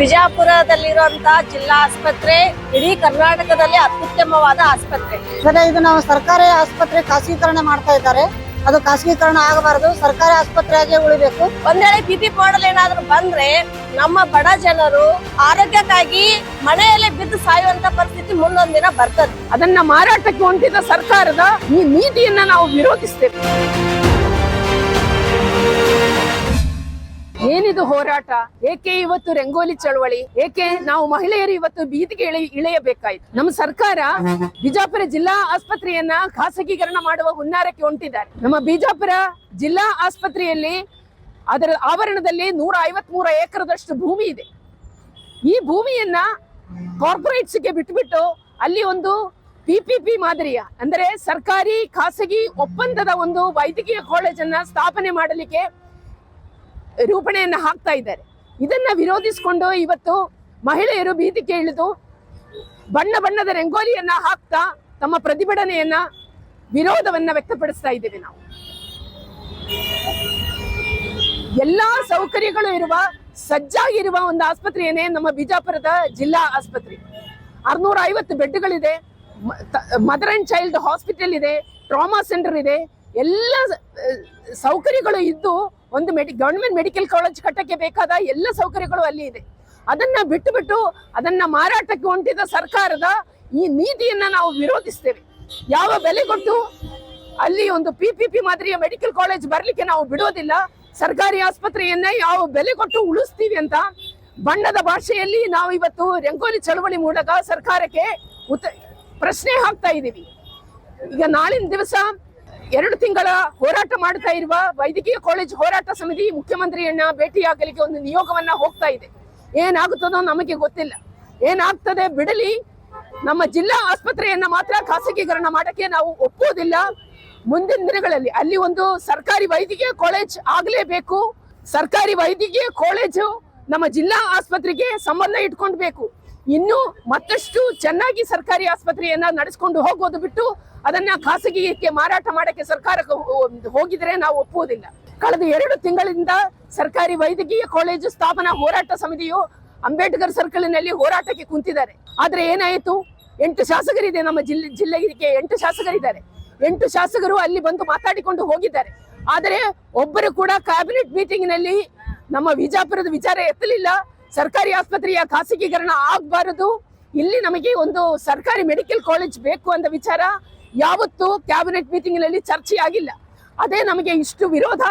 ಬಿಜಾಪುರದಲ್ಲಿರುವಂತ ಜಿಲ್ಲಾ ಆಸ್ಪತ್ರೆ ಇಡೀ ಕರ್ನಾಟಕದಲ್ಲಿ ಅತ್ಯುತ್ತಮವಾದ ಆಸ್ಪತ್ರೆ. ಸರಿ ಇದು ನಾವು ಸರ್ಕಾರಿ ಆಸ್ಪತ್ರೆ ಖಾಸಗೀಕರಣ ಮಾಡ್ತಾ ಇದ್ದಾರೆ. ಅದು ಖಾಸಗೀಕರಣ ಆಗಬಾರದು. ಸರ್ಕಾರಿ ಆಸ್ಪತ್ರೆಯಾಗೆ ಉಳಿಬೇಕು. ಒಂದ್ ವೇಳೆ ಪಿ ಪಿ ಮಾಡಲ್ ಏನಾದ್ರು ಬಂದ್ರೆ ನಮ್ಮ ಬಡ ಜನರು ಆರೋಗ್ಯಕ್ಕಾಗಿ ಮನೆಯಲ್ಲೇ ಬಿದ್ದು ಸಾಯುವಂತ ಪರಿಸ್ಥಿತಿ ಮುಂದೊಂದಿನ ದಿನ ಬರ್ತದೆ. ಅದನ್ನ ಮಾರಾಟಕ್ಕೆ ಹೊಂದಿದ ಸರ್ಕಾರದ ಈ ನೀತಿಯನ್ನ ನಾವು ವಿರೋಧಿಸ್ತೇವೆ. ಏನಿದು ಹೋರಾಟ? ಏಕೆ ಇವತ್ತು ರಂಗೋಲಿ ಚಳವಳಿ? ಏಕೆ ನಾವು ಮಹಿಳೆಯರು ಇವತ್ತು ಬೀದಿಗೆ ಇಳಿ ಇಳೆಯಬೇಕಾಯ್ತು? ನಮ್ಮ ಸರ್ಕಾರ ಬಿಜಾಪುರ ಜಿಲ್ಲಾ ಆಸ್ಪತ್ರೆಯನ್ನ ಖಾಸಗೀಕರಣ ಮಾಡುವ ಹುನ್ನಾರಕ್ಕೆ ಹೊಂಟಿದ್ದಾರೆ. ನಮ್ಮ ಬಿಜಾಪುರ ಜಿಲ್ಲಾ ಆಸ್ಪತ್ರೆಯಲ್ಲಿ ಅದರ ಆವರಣದಲ್ಲಿ ನೂರ ಐವತ್ ಮೂರ ಎಕರೆದಷ್ಟು ಭೂಮಿ ಇದೆ. ಈ ಭೂಮಿಯನ್ನ ಕಾರ್ಪೊರೇಟ್ಸ್ಗೆ ಬಿಟ್ಬಿಟ್ಟು ಅಲ್ಲಿ ಒಂದು ಪಿಪಿಪಿ ಮಾದರಿಯ, ಅಂದರೆ ಸರ್ಕಾರಿ ಖಾಸಗಿ ಒಪ್ಪಂದದ ಒಂದು ವೈದ್ಯಕೀಯ ಕಾಲೇಜನ್ನ ಸ್ಥಾಪನೆ ಮಾಡಲಿಕ್ಕೆ ರೂಪಣೆಯನ್ನ ಹಾಕ್ತಾ ಇದ್ದಾರೆ. ಇದನ್ನು ವಿರೋಧಿಸಿಕೊಂಡು ಇವತ್ತು ಮಹಿಳೆಯರು ಬೀದಿಗೆ ಇಳಿದು ಬಣ್ಣ ಬಣ್ಣದ ರಂಗೋಲಿಯನ್ನ ಹಾಕ್ತಾ ತಮ್ಮ ಪ್ರತಿಭಟನೆಯನ್ನ ವಿರೋಧವನ್ನು ವ್ಯಕ್ತಪಡಿಸ್ತಾ ಇದ್ದೇವೆ ನಾವು. ಎಲ್ಲಾ ಸೌಕರ್ಯಗಳು ಇರುವ ಸಜ್ಜಾಗಿರುವ ಒಂದು ಆಸ್ಪತ್ರೆಯನ್ನೇ ನಮ್ಮ ಬಿಜಾಪುರದ ಜಿಲ್ಲಾ ಆಸ್ಪತ್ರೆ. ಆರ್ನೂರ ಐವತ್ತು ಬೆಡ್ಗಳಿದೆ ಮದರ್ ಅಂಡ್ ಚೈಲ್ಡ್ ಹಾಸ್ಪಿಟಲ್ ಇದೆ, ಟ್ರಾಮಾ ಸೆಂಟರ್ ಇದೆ, ಎಲ್ಲ ಸೌಕರ್ಯಗಳು ಇದ್ದು ಒಂದು ಮೆಡಿ ಗೌರ್ಮೆಂಟ್ ಮೆಡಿಕಲ್ ಕಾಲೇಜ್ ಕಟ್ಟಕ್ಕೆ ಬೇಕಾದ ಎಲ್ಲ ಸೌಕರ್ಯಗಳು ಅಲ್ಲಿ ಇದೆ. ಅದನ್ನ ಬಿಟ್ಟು ಬಿಟ್ಟು ಅದನ್ನ ಮಾರಾಟಕ್ಕೆ ಹೊಂಟಿದ ಸರ್ಕಾರದ ಈ ನೀತಿಯನ್ನ ನಾವು ವಿರೋಧಿಸ್ತೇವೆ. ಯಾವ ಬೆಲೆ ಕೊಟ್ಟು ಅಲ್ಲಿ ಒಂದು ಪಿ ಪಿ ಪಿ ಮಾದರಿಯ ಮೆಡಿಕಲ್ ಕಾಲೇಜ್ ಬರಲಿಕ್ಕೆ ನಾವು ಬಿಡೋದಿಲ್ಲ, ಸರ್ಕಾರಿ ಆಸ್ಪತ್ರೆಯನ್ನ ಯಾವ ಬೆಲೆ ಕೊಟ್ಟು ಉಳಿಸ್ತೀವಿ ಅಂತ ಬಣ್ಣದ ಭಾಷೆಯಲ್ಲಿ ನಾವು ಇವತ್ತು ರಂಗೋಲಿ ಚಳವಳಿ ಮೂಲಕ ಸರ್ಕಾರಕ್ಕೆ ಉತ್ತ ಪ್ರಶ್ನೆ ಹಾಕ್ತಾ ಇದ್ದೀವಿ. ಈಗ ನಾಳಿನ ದಿವಸ ಎರಡು ತಿಂಗಳ ಹೋರಾಟ ಮಾಡ್ತಾ ಇರುವ ವೈದ್ಯಕೀಯ ಕಾಲೇಜ್ ಹೋರಾಟ ಸಮಿತಿ ಮುಖ್ಯಮಂತ್ರಿಯನ್ನ ಭೇಟಿಯಾಗಲಿಕ್ಕೆ ಒಂದು ನಿಯೋಗವನ್ನ ಹೋಗ್ತಾ ಇದೆ. ಏನಾಗುತ್ತದೋ ನಮಗೆ ಗೊತ್ತಿಲ್ಲ. ಏನಾಗ್ತದೆ ಬಿಡಲಿ, ನಮ್ಮ ಜಿಲ್ಲಾ ಆಸ್ಪತ್ರೆಯನ್ನ ಮಾತ್ರ ಖಾಸಗೀಕರಣ ಮಾಡಕ್ಕೆ ನಾವು ಒಪ್ಪುವುದಿಲ್ಲ. ಮುಂದಿನ ದಿನಗಳಲ್ಲಿ ಅಲ್ಲಿ ಒಂದು ಸರ್ಕಾರಿ ವೈದ್ಯಕೀಯ ಕಾಲೇಜ್ ಆಗಲೇಬೇಕು. ಸರ್ಕಾರಿ ವೈದ್ಯಕೀಯ ಕಾಲೇಜು ನಮ್ಮ ಜಿಲ್ಲಾ ಆಸ್ಪತ್ರೆಗೆ ಸಂಬಂಧ ಇಟ್ಕೊಂಡ್ಬೇಕು. ಇನ್ನು ಮತ್ತಷ್ಟು ಚೆನ್ನಾಗಿ ಸರ್ಕಾರಿ ಆಸ್ಪತ್ರೆಯನ್ನ ನಡೆಸ್ಕೊಂಡು ಹೋಗೋದು ಬಿಟ್ಟು ಅದನ್ನ ಖಾಸಗಿಗೆ ಮಾರಾಟ ಮಾಡಕ್ಕೆ ಸರ್ಕಾರಕ್ಕೆ ಹೋ- ಹೋಗಿದ್ರೆ ನಾವು ಒಪ್ಪುವುದಿಲ್ಲ. ಕಳೆದ ಎರಡು ತಿಂಗಳಿಂದ ಸರ್ಕಾರಿ ವೈದ್ಯಕೀಯ ಕಾಲೇಜು ಸ್ಥಾಪನಾ ಹೋರಾಟ ಸಮಿತಿಯು ಅಂಬೇಡ್ಕರ್ ಸರ್ಕಲ್ನಲ್ಲಿ ಹೋರಾಟಕ್ಕೆ ಕುಂತಿದ್ದಾರೆ. ಆದ್ರೆ ಏನಾಯಿತು? ಎಂಟು ಶಾಸಕರಿದೆ ನಮ್ಮ ಜಿಲ್ಲೆ ಜಿಲ್ಲೆಗೆ ಎಂಟು ಶಾಸಕರಿದ್ದಾರೆ. ಎಂಟು ಶಾಸಕರು ಅಲ್ಲಿ ಬಂದು ಮಾತಾಡಿಕೊಂಡು ಹೋಗಿದ್ದಾರೆ. ಆದರೆ ಒಬ್ಬರು ಕೂಡ ಕ್ಯಾಬಿನೆಟ್ ಮೀಟಿಂಗ್ನಲ್ಲಿ ನಮ್ಮ ವಿಜಾಪುರದ ವಿಚಾರ ಎತ್ತಲಿಲ್ಲ. ಸರ್ಕಾರಿ ಆಸ್ಪತ್ರೆಯ ಖಾಸಗೀಕರಣ ಆಗಬಾರದು. ಇಲ್ಲಿ ನಮಗೆ ಒಂದು ಸರ್ಕಾರಿ ಮೆಡಿಕಲ್ ಕಾಲೇಜ್ ಬೇಕು ಅಂತ ವಿಚಾರ. ಯಾವತ್ತೂ ಕ್ಯಾಬಿನೆಟ್ ಮೀಟಿಂಗ್ನಲ್ಲಿ ಚರ್ಚೆ ಆಗಿಲ್ಲ ಅದೇ ನಮಗೆ ಇಷ್ಟು ವಿರೋಧ,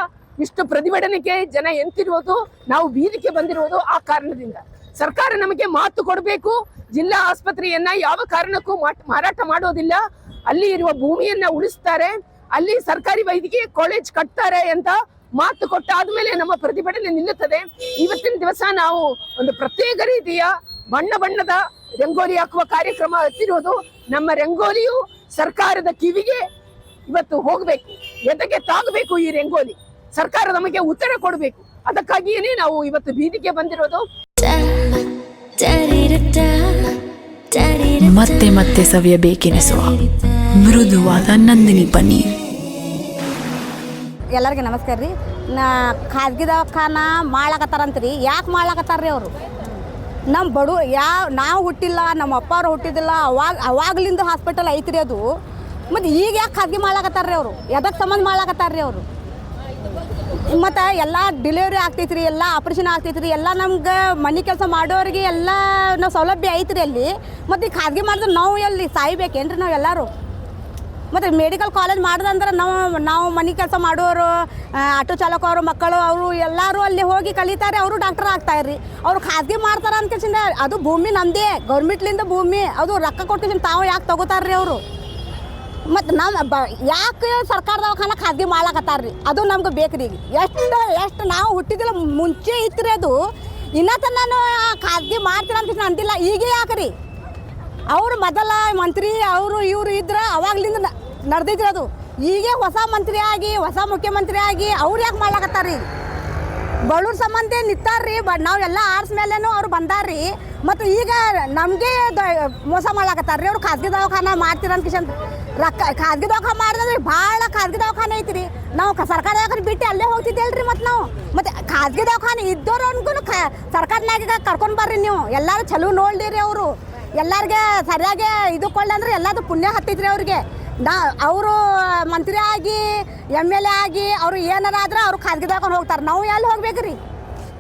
ಇಷ್ಟು ಪ್ರತಿಭಟನೆಗೆ ಜನ ಎಂತಿರುವುದು, ನಾವು ಬೀದಿಗೆ ಬಂದಿರುವುದು ಆ ಕಾರಣದಿಂದ. ಸರ್ಕಾರ ನಮಗೆ ಮಾತು ಕೊಡಬೇಕು, ಜಿಲ್ಲಾ ಆಸ್ಪತ್ರೆಯನ್ನ ಯಾವ ಕಾರಣಕ್ಕೂ ಮಾರಾಟ ಮಾಡೋದಿಲ್ಲ. ಅಲ್ಲಿ ಇರುವ ಭೂಮಿಯನ್ನ ಉಳಿಸ್ತಾರೆ, ಅಲ್ಲಿ ಸರ್ಕಾರಿ ವೈದ್ಯಕೀಯ ಕಾಲೇಜ್ ಕಟ್ತಾರೆ ಅಂತ ಮಾತು ಕೊಟ್ಟಾದ್ಮೇಲೆ ನಮ್ಮ ಪ್ರತಿಭಟನೆ ನಿಲ್ಲುತ್ತದೆ. ಇವತ್ತಿನ ದಿವಸ ನಾವು ಒಂದು ಪ್ರತ್ಯೇಕ ರೀತಿಯ ಬಣ್ಣ ಬಣ್ಣದ ರಂಗೋಲಿ ಹಾಕುವ ಕಾರ್ಯಕ್ರಮ ಹತ್ತಿರುವುದು ನಮ್ಮ ರಂಗೋಲಿಯು. ಸರ್ಕಾರದ ಕಿವಿಗೆ ಇವತ್ತು ಹೋಗಬೇಕು. ಎದಕ್ಕೆ ತಾಗಬೇಕು ಈ ರಂಗೋಲಿ? ಸರ್ಕಾರ ನಮಗೆ ಉತ್ತರ ಕೊಡಬೇಕು. ಅದಕ್ಕಾಗಿಯೇ ನಾವು ಇವತ್ತು ಬೀದಿಗೆ ಬಂದಿರೋದು. ಮತ್ತೆ ಮತ್ತೆ ಸವಿಯಬೇಕೆನಿಸುವ ಮೃದುವಾದ ನಂದಿನಿ ಬನ್ನಿ. ಎಲ್ಲರಿಗೆ ನಮಸ್ಕಾರ ರೀ. ನಾ ಖಾಸಗಿ ದವಾಖಾನ ಮಾಡ್ಲಾಕತ್ತಾರಂತ್ರಿ ಯಾಕೆ ಮಾಡ್ಲಾಕತ್ತಾರ ರೀ ಅವರು? ನಮ್ಮ ಬಡು ಯಾವ ನಾವು ಹುಟ್ಟಿಲ್ಲ ನಮ್ಮ ಅಪ್ಪವ್ರು ಹುಟ್ಟಿದಿಲ್ಲ, ಅವಾಗ, ಅವಾಗ್ಲಿಂದ ಹಾಸ್ಪಿಟಲ್ ಐತ್ರಿ ಅದು. ಮತ್ತು ಈಗ ಯಾಕೆ ಖಾಸಗಿ ಮಾಡ್ಲಾಕತ್ತಾರ ರೀ ಅವರು? ಎದಕ್ಕೆ ಸಂಬಂಧ ಮಾಡ್ಲಾಕತ್ತಾರ ರೀ ಅವರು? ಮತ್ತು ಎಲ್ಲ ಡಿಲಿವರಿ ಆಗ್ತೈತ್ರಿ, ಎಲ್ಲ ಆಪ್ರೇಷನ್ ಆಗ್ತೈತ್ರಿ, ಎಲ್ಲ ನಮ್ಗೆ ಮನೆ ಕೆಲಸ ಮಾಡೋರಿಗೆ ಎಲ್ಲ ನಾವು ಸೌಲಭ್ಯ ಐತ್ರಿ ಅಲ್ಲಿ. ಮತ್ತು ಈ ಖಾಸಗಿ ಮಾಡಿದ್ರೆ ನಾವು ಎಲ್ಲಿ ಸಾಯ್ಬೇಕೇನ್ರಿ ನಾವು ಎಲ್ಲರೂ ಮತ್ತು ಮೆಡಿಕಲ್ ಕಾಲೇಜ್ ಮಾಡ್ದಂದ್ರೆ ನಾವು ನಾವು ಮನೆ ಕೆಲಸ ಮಾಡೋರು ಆಟೋ ಚಾಲಕರು, ಮಕ್ಕಳು, ಅವರು ಎಲ್ಲರೂ ಅಲ್ಲಿ ಹೋಗಿ ಕಲಿತಾರೆ, ಅವರು ಡಾಕ್ಟರ್ ಆಗ್ತಾರ್ರಿ ಅವ್ರು ಖಾಸಗಿ ಮಾಡ್ತಾರ ಅನ್ಕೇಸಿಂದ ಅದು ಭೂಮಿ ನಮ್ಮದೇ ಗೌರ್ಮೆಂಟ್ಲಿಂದ ಭೂಮಿ, ಅದು ರೊಕ್ಕ ಕೊಟ್ಟಿಸಿಂದ ತಾವು ಯಾಕೆ ತಗೋತಾರ್ರಿ ಅವರು? ಮತ್ತು ನಮ್ಮ ಬ, ಯಾಕೆ ಸರ್ಕಾರ ದವಾಖಾನ ಖಾಸಗಿ ಮಾಡ್ಲಾಕತ್ತಾರ್ರಿ? ಅದು ನಮ್ಗೆ ಬೇಕ್ರಿ ಈಗ. ಎಷ್ಟು ಎಷ್ಟು ನಾವು ಹುಟ್ಟಿದಿಲ್ಲ, ಮುಂಚೆ ಇತ್ತು ರೀ ಅದು. ಇನ್ನೂ ನಾನು ಖಾಸಗಿ ಮಾಡ್ತೀನಿ ಅಂತ ಅಂದಿಲ್ಲ, ಈಗ ಯಾಕ್ರಿ? ಅವರು ಮೊದಲ ಮಂತ್ರಿ, ಅವರು ಇವರು ಇದ್ರೆ ಅವಾಗ್ಲಿಂದ ನಡೆದಿದ್ರು ಅದು. ಈಗ ಹೊಸ ಮಂತ್ರಿ ಆಗಿ, ಹೊಸ ಮುಖ್ಯಮಂತ್ರಿ ಆಗಿ ಅವ್ರು ಯಾಕೆ ಮಾಡ್ಲಾಕತ್ತಾರ್ರಿ? ಬಡವ್ರ ಸಂಬಂಧ ನಿಂತಾರ್ರಿ ಬಟ್ ಎಲ್ಲ ಆರ್ಸ್ ಮೇಲೇನು ಅವ್ರು ಬಂದಾರ್ರಿ. ಮತ್ತು ಈಗ ನಮಗೆ ಮೋಸ ಮಾಡ್ಲಾಕತ್ತಾರ್ರಿ. ಅವ್ರು ಖಾಸಗಿ ದವಾಖಾನ ಮಾಡ್ತೀರ ಕಿಶನ್ ರೊಕ್ಕ ಖಾಸಗಿ ದವಾಖಾನೆ ಮಾಡಿದ್ರೆ ಭಾಳ ಖಾಸಗಿ ದವಾಖಾನೆ ಐತ್ರಿ. ನಾವು ಸರ್ಕಾರ ದವಾಖಾನೆ ಬಿಟ್ಟು ಅಲ್ಲೇ ಹೋಗ್ತಿದ್ದೇಳ್ರಿ ಮತ್ತು ನಾವು. ಮತ್ತು ಖಾಸಗಿ ದವಾಖಾನೆ ಇದ್ದವ್ರನ್ಗೂ ಖ ಸರ್ಕಾರನಾಗ ಕರ್ಕೊಂಡು ಬರ್ರಿ ನೀವು. ಎಲ್ಲರೂ ಚಲೋ ನೋಡ್ಲಿರಿ ಅವರು. ಎಲ್ಲರಿಗೆ ಸರಿಯಾಗಿ ಇದು ಕೊಳ್ಳಂದ್ರೆ ಎಲ್ಲದು ಪುಣ್ಯ ಹತ್ತೈತ್ರಿ ಅವ್ರಿಗೆ. ನಾ, ಅವರು ಮಂತ್ರಿ ಆಗಿ, ಎಂ ಎಲ್ ಎ ಆಗಿ, ಅವರು ಏನಾರ ಆದ್ರೆ ಅವ್ರು ಖಾಸಗಿ ದವಾಖಾನೆ ಹೋಗ್ತಾರೆ. ನಾವು ಎಲ್ಲಿ ಹೋಗ್ಬೇಕ್ರಿ?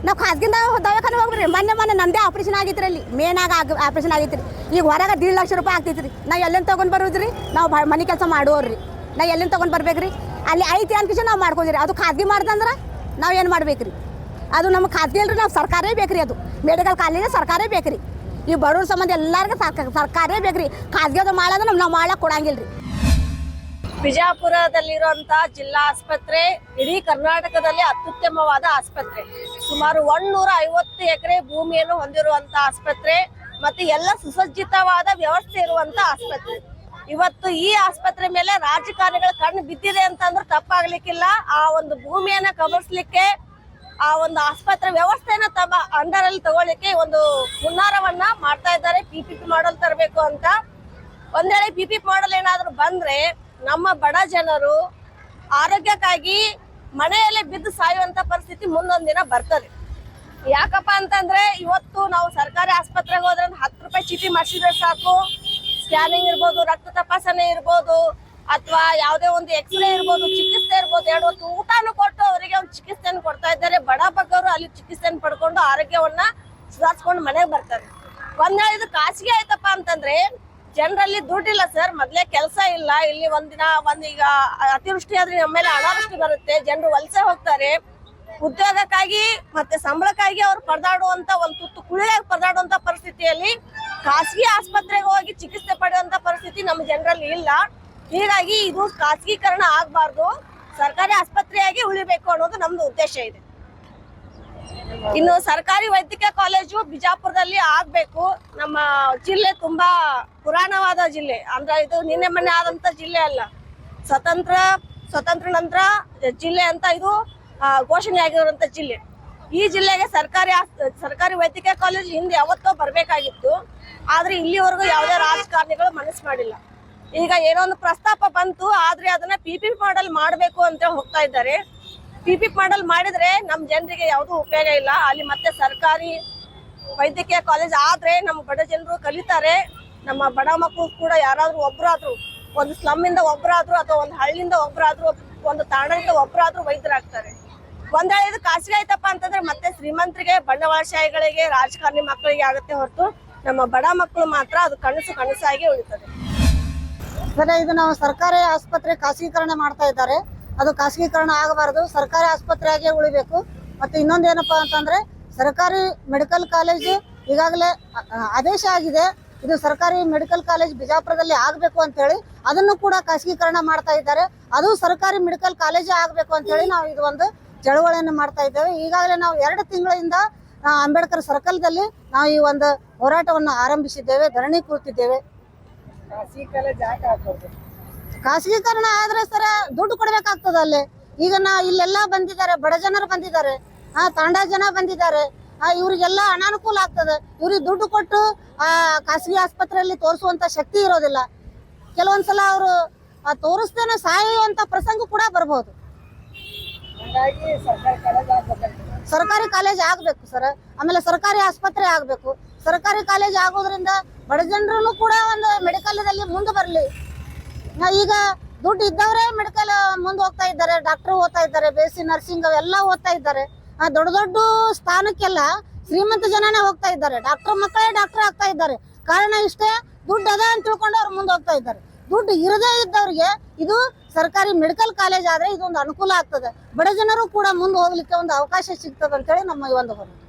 ನಾವು ಖಾಸಗಿ ದವಾಖಾನೆ ಹೋಗ್ರಿ ಮೊನ್ನೆ ಮೊನ್ನೆ ನಂದೇ ಆಪ್ರೇಷನ್ ಆಗಿತ್ತು ಅಲ್ಲಿ. ಮೇನ್ ಆಗ ಆಪ್ರೇಷನ್ ಆಗೈತ್ರಿ. ಈಗ ಹೊರಗೆ ದೀಡ್ ಲಕ್ಷ ರೂಪಾಯಿ ಆಗ್ತೈತ್ರಿ. ನಾವು ಎಲ್ಲಿಂದ ತೊಗೊಂಡು ಬರೋದ್ರಿ? ನಾವು ಮನೆ ಕೆಲಸ ಮಾಡೋರ್ರಿ. ನಾ ಎಲ್ಲಿಂದ ತೊಗೊಂಡು ರೀ ಅಲ್ಲಿ ಐತಿ ಅನ್ಕಿಸಿ ನಾವು ಮಾಡ್ಕೊಂಡಿರಿ ಅದು ಖಾಸಗಿ ಮಾಡ್ದಂದ್ರೆ ನಾವು ಏನು ಮಾಡ್ಬೇಕ್ರಿ? ಅದು ನಮ್ಗೆ ಖಾಸಗಿ ಅಲ್ರಿ, ನಾವು ಸರ್ಕಾರೇ ಬೇಕ್ರಿ ಅದು. ಮೆಡಿಕಲ್ ಕಾಲೇಜ್ ಸರ್ಕಾರೇ ಬೇಕ್ರಿ. ಈ ಬಡವ್ರ ಸಂಬಂಧ ಎಲ್ಲರಿಗೂ ಸರ್ಕಾರ ಸರ್ಕಾರೇ ಬೇಕ್ರಿ. ಖಾಸಗಿ ಅದು ಮಾಡೋದು ನಾವು ಮಾಡಕ್ಕೆ ಕೊಡಂಗಿಲ್ಲ ರೀ ಜಿಲ್ಲಾ ಆಸ್ಪತ್ರೆ, ಇಡೀ ಕರ್ನಾಟಕದಲ್ಲಿ ಅತ್ಯುತ್ತಮವಾದ ಆಸ್ಪತ್ರೆ. ಸುಮಾರು ಒಂದೂರ ಐವತ್ತು ಎಕರೆ ಭೂಮಿಯನ್ನು ಹೊಂದಿರುವಂತ ಆಸ್ಪತ್ರೆ ಮತ್ತೆ ಎಲ್ಲ ಸುಸಜ್ಜಿತವಾದ ವ್ಯವಸ್ಥೆ ಇರುವಂತ ಆಸ್ಪತ್ರೆ. ಇವತ್ತು ಈ ಆಸ್ಪತ್ರೆ ಮೇಲೆ ರಾಜಕಾರಣಿಗಳ ಕಣ್ಣು ಬಿದ್ದಿದೆ ಅಂತಂದ್ರೆ ತಪ್ಪಾಗ್ಲಿಕ್ಕಿಲ್ಲ. ಆ ಒಂದು ಭೂಮಿಯನ್ನ ಕಬಳಿಸ್ಲಿಕ್ಕೆ ಆ ಒಂದು ಆಸ್ಪತ್ರೆ ವ್ಯವಸ್ಥೆನ ತಮ್ಮ ಅಂಡರ್ ಅಲ್ಲಿ ತಗೊಳ್ಳಿಕ್ಕೆ ಒಂದು ಮುನ್ನಾರವನ್ನ ಮಾಡ್ತಾ ಇದ್ದಾರೆ. ಪಿ ಪಿ ಮಾಡಲ್ ತರಬೇಕು ಅಂತ. ಒಂದೇಳೆ ಪಿ ಪಿ ಮಾಡಲ್ ಏನಾದ್ರು ಬಂದ್ರೆ ನಮ್ಮ ಬಡ ಜನರು ಆರೋಗ್ಯಕ್ಕಾಗಿ ಮನೆಯಲ್ಲೇ ಬಿದ್ದು ಸಾಯುವಂತ ಪರಿಸ್ಥಿತಿ ಮುಂದೊಂದ್ ದಿನ ಬರ್ತದೆ. ಯಾಕಪ್ಪ ಅಂತಂದ್ರೆ ಇವತ್ತು ನಾವು ಸರ್ಕಾರಿ ಆಸ್ಪತ್ರೆಗೆ ಹೋದ್ರೆ ಹತ್ತು ರೂಪಾಯಿ ಚೀಟಿ ಮಾಡಿಸಿದ್ರೆ ಸಾಕು. ಸ್ಕ್ಯಾನಿಂಗ್ ಇರ್ಬೋದು, ರಕ್ತ ತಪಾಸಣೆ ಇರ್ಬೋದು ಅಥವಾ ಯಾವುದೇ ಒಂದು ಎಕ್ಸ್ರೇ ಇರ್ಬೋದು, ಚಿಕಿತ್ಸೆ ಇರ್ಬೋದು, ಎರಡು ಹೊತ್ತು ಊಟನೂ ಕೊಟ್ಟು ಅವರಿಗೆ ಒಂದು ಚಿಕಿತ್ಸೆಯನ್ನು ಕೊಡ್ತಾ ಇದ್ದಾರೆ. ಬಡ ಬಗ್ಗವರು ಅಲ್ಲಿ ಚಿಕಿತ್ಸೆಯನ್ನು ಪಡ್ಕೊಂಡು ಆರೋಗ್ಯವನ್ನ ಸುಧಾರಿಸ್ಕೊಂಡು ಮನೆಗೆ ಬರ್ತಾರೆ. ಒಂದ್ ವೇಳೆ ಇದು ಖಾಸಗಿ ಆಯ್ತಪ್ಪ ಅಂತಂದ್ರೆ ಜನರಲ್ಲಿ ದುಡ್ಡಿಲ್ಲ ಸರ್. ಮೊದ್ಲೇ ಕೆಲಸ ಇಲ್ಲ. ಇಲ್ಲಿ ಒಂದಿನ ಒಂದ್ ಈಗ ಅತಿವೃಷ್ಟಿ ಆದ್ರೆ ನಮ್ಮ ಮೇಲೆ ಅನಾವೃಷ್ಟಿ ಬರುತ್ತೆ. ಜನರು ವಲಸೆ ಹೋಗ್ತಾರೆ. ಉದ್ಯೋಗಕ್ಕಾಗಿ ಮತ್ತೆ ಸಂಬಳಕ್ಕಾಗಿ ಅವ್ರು ಪರದಾಡುವಂತ ಒಂದು ತುತ್ತು ಕುಳಿಯಾಗಿ ಪರದಾಡುವಂತ ಪರಿಸ್ಥಿತಿಯಲ್ಲಿ ಖಾಸಗಿ ಆಸ್ಪತ್ರೆಗೆ ಹೋಗಿ ಚಿಕಿತ್ಸೆ ಪಡೆಯುವಂತ ಪರಿಸ್ಥಿತಿ ನಮ್ಮ ಜನರಲ್ಲಿ ಇಲ್ಲ. ಹೀಗಾಗಿ ಇದು ಖಾಸಗೀಕರಣ ಆಗಬಾರ್ದು. ಸರ್ಕಾರಿ ಆಸ್ಪತ್ರೆಯಾಗಿ ಉಳಿಬೇಕು ಅನ್ನೋದು ನಮ್ದು ಉದ್ದೇಶ ಇದೆ. ಇನ್ನು ಸರ್ಕಾರಿ ವೈದ್ಯಕೀಯ ಕಾಲೇಜು ಬಿಜಾಪುರದಲ್ಲಿ ಆಗ್ಬೇಕು. ನಮ್ಮ ಜಿಲ್ಲೆ ತುಂಬಾ ಪುರಾಣವಾದ ಜಿಲ್ಲೆ. ಅಂದ್ರೆ ಇದು ನಿನ್ನೆ ಮೊನ್ನೆ ಆದಂತ ಜಿಲ್ಲೆ ಅಲ್ಲ. ಸ್ವತಂತ್ರ ಸ್ವತಂತ್ರ ನಂತರ ಜಿಲ್ಲೆ ಅಂತ ಇದು ಘೋಷಣೆ ಆಗಿರುವಂತ ಜಿಲ್ಲೆ. ಈ ಜಿಲ್ಲೆಗೆ ಸರ್ಕಾರಿ ಸರ್ಕಾರಿ ವೈದ್ಯಕೀಯ ಕಾಲೇಜು ಹಿಂದೆ ಯಾವತ್ತೋ ಬರ್ಬೇಕಾಗಿತ್ತು. ಆದ್ರೆ ಇಲ್ಲಿವರೆಗೂ ಯಾವುದೇ ರಾಜಕಾರಣಿಗಳು ಮನಸ್ಸು ಮಾಡಿಲ್ಲ. ಈಗ ಏನೋ ಒಂದು ಪ್ರಸ್ತಾಪ ಬಂತು, ಆದ್ರೆ ಅದನ್ನ ಪಿ ಪಿ ಮಾಡಲ್ ಮಾಡಬೇಕು ಅಂತ ಹೋಗ್ತಾ ಇದ್ದಾರೆ. ಪಿ ಪಿ ಮಾಡಲ್ ಮಾಡಿದ್ರೆ ನಮ್ ಜನರಿಗೆ ಯಾವ್ದು ಉಪಯೋಗ ಇಲ್ಲ. ಅಲ್ಲಿ ಮತ್ತೆ ಸರ್ಕಾರಿ ವೈದ್ಯಕೀಯ ಕಾಲೇಜ್ ಆದ್ರೆ ನಮ್ಮ ಬಡ ಜನರು ಕಲಿತಾರೆ. ನಮ್ಮ ಬಡ ಮಕ್ಕಳು ಕೂಡ ಯಾರಾದ್ರೂ ಒಬ್ರಾದ್ರು, ಒಂದು ಸ್ಲಮ್ ಇಂದ ಒಬ್ರಾದ್ರು ಅಥವಾ ಒಂದು ಹಳ್ಳಿಯಿಂದ ಒಬ್ರಾದ್ರು, ಒಂದು ತಾಣದಿಂದ ಒಬ್ರಾದ್ರು ವೈದ್ಯರಾಗ್ತಾರೆ. ಒಂದ್ ವೇಳೆ ಇದು ಖಾಸಗಿ ಆಯ್ತಪ್ಪ ಅಂತಂದ್ರೆ ಮತ್ತೆ ಶ್ರೀಮಂತರಿಗೆ ಬಂಡವಾಳಶಾಹಿಗಳಿಗೆ ರಾಜಕಾರಣಿ ಮಕ್ಕಳಿಗೆ ಆಗುತ್ತೆ ಹೊರತು ನಮ್ಮ ಬಡ ಮಕ್ಕಳು ಮಾತ್ರ ಅದು ಕನಸು ಕನಸಾಗಿ ಉಳಿತದೆ. ಸರ್ ಇದು ನಾವು ಸರ್ಕಾರಿ ಆಸ್ಪತ್ರೆ ಖಾಸಗೀಕರಣ ಮಾಡ್ತಾ ಇದ್ದಾರೆ. ಅದು ಖಾಸಗೀಕರಣ ಆಗಬಾರದು. ಸರ್ಕಾರಿ ಆಸ್ಪತ್ರೆಯಾಗೆ ಉಳಿಬೇಕು. ಮತ್ತೆ ಇನ್ನೊಂದು ಏನಪ್ಪಾ ಅಂತಂದ್ರೆ, ಸರ್ಕಾರಿ ಮೆಡಿಕಲ್ ಕಾಲೇಜು ಈಗಾಗಲೇ ಆದೇಶ ಆಗಿದೆ. ಇದು ಸರ್ಕಾರಿ ಮೆಡಿಕಲ್ ಕಾಲೇಜ್ ಬಿಜಾಪುರದಲ್ಲಿ ಆಗಬೇಕು ಅಂತ ಹೇಳಿ ಅದನ್ನು ಕೂಡ ಖಾಸಗೀಕರಣ ಮಾಡ್ತಾ ಇದ್ದಾರೆ. ಅದು ಸರ್ಕಾರಿ ಮೆಡಿಕಲ್ ಕಾಲೇಜೇ ಆಗಬೇಕು ಅಂತ ಹೇಳಿ ನಾವು ಇದು ಒಂದು ಚಳವಳಿಯನ್ನು ಮಾಡ್ತಾ ಇದ್ದೇವೆ. ಈಗಾಗಲೇ ನಾವು ಎರಡು ತಿಂಗಳಿಂದ ಅಂಬೇಡ್ಕರ್ ಸರ್ಕಲ್ದಲ್ಲಿ ನಾವು ಈ ಒಂದು ಹೋರಾಟವನ್ನು ಆರಂಭಿಸಿದ್ದೇವೆ, ಧರಣಿ ಕೂರ್ತಿದ್ದೇವೆ. ಖಾಸಗೀಕರಣ ಆದ್ರೆ ಸರ ದುಡ್ಡು ಕೊಡ್ಬೇಕಾಗ್ತದ ಅಲ್ಲಿ. ಈಗ ನಾ ಇಲ್ಲೆಲ್ಲ ಬಂದಿದ್ದಾರೆ ಬಡ ಜನರು ಬಂದಿದ್ದಾರೆ ಆ ತಾಂಡ ಜನ ಬಂದಿದ್ದಾರೆ ಆ ಇವ್ರಿಗೆಲ್ಲ ಅನಾನುಕೂಲ ಆಗ್ತದೆ. ಇವ್ರಿಗೆ ದುಡ್ಡು ಕೊಟ್ಟು ಆ ಖಾಸಗಿ ಆಸ್ಪತ್ರೆಯಲ್ಲಿ ತೋರಿಸುವಂತ ಶಕ್ತಿ ಇರೋದಿಲ್ಲ. ಕೆಲವೊಂದ್ಸಲ ಅವರು ತೋರಿಸ್ತೇನೆ ಸಾಯುವಂತ ಪ್ರಸಂಗ ಕೂಡ ಬರ್ಬೋದು. ಸರ್ಕಾರಿ ಕಾಲೇಜ್ ಆಗ್ಬೇಕು ಸರ್. ಆಮೇಲೆ ಸರ್ಕಾರಿ ಆಸ್ಪತ್ರೆ ಆಗ್ಬೇಕು. ಸರ್ಕಾರಿ ಕಾಲೇಜ್ ಆಗೋದ್ರಿಂದ ಬಡ ಜನರು ಕೂಡ ಒಂದು ಮೆಡಿಕಲ್ದಲ್ಲಿ ಮುಂದೆ ಬರಲಿ. ಈಗ ದುಡ್ಡು ಇದ್ದವರೇ ಮೆಡಿಕಲ್ ಮುಂದೆ ಹೋಗ್ತಾ ಇದ್ದಾರೆ ಡಾಕ್ಟರ್ ಓದ್ತಾ ಇದ್ದಾರೆ ಬೇಸಿ ನರ್ಸಿಂಗ್ ಅವೆಲ್ಲ ಓದ್ತಾ ಇದ್ದಾರೆ. ಆ ದೊಡ್ಡ ದೊಡ್ಡ ಸ್ಥಾನಕ್ಕೆಲ್ಲ ಶ್ರೀಮಂತ ಜನನೇ ಹೋಗ್ತಾ ಇದ್ದಾರೆ. ಡಾಕ್ಟರ್ ಮಕ್ಕಳೇ ಡಾಕ್ಟರ್ ಆಗ್ತಾ ಇದ್ದಾರೆ. ಕಾರಣ ಇಷ್ಟೇ, ದುಡ್ಡು ಅದ ಅಂತ ತಿಳ್ಕೊಂಡು ಅವ್ರು ಮುಂದೆ ಹೋಗ್ತಾ ಇದ್ದಾರೆ. ದುಡ್ಡು ಇರದೇ ಇದ್ದವ್ರಿಗೆ ಇದು ಸರ್ಕಾರಿ ಮೆಡಿಕಲ್ ಕಾಲೇಜ್ ಆದ್ರೆ ಇದೊಂದು ಅನುಕೂಲ ಆಗ್ತದೆ. ಬಡ ಜನರು ಕೂಡ ಮುಂದೆ ಹೋಗ್ಲಿಕ್ಕೆ ಒಂದು ಅವಕಾಶ ಸಿಗ್ತದೆ ಅಂತೇಳಿ ನಮ್ಮ ಈ ಒಂದು ಹೋರಾಟ.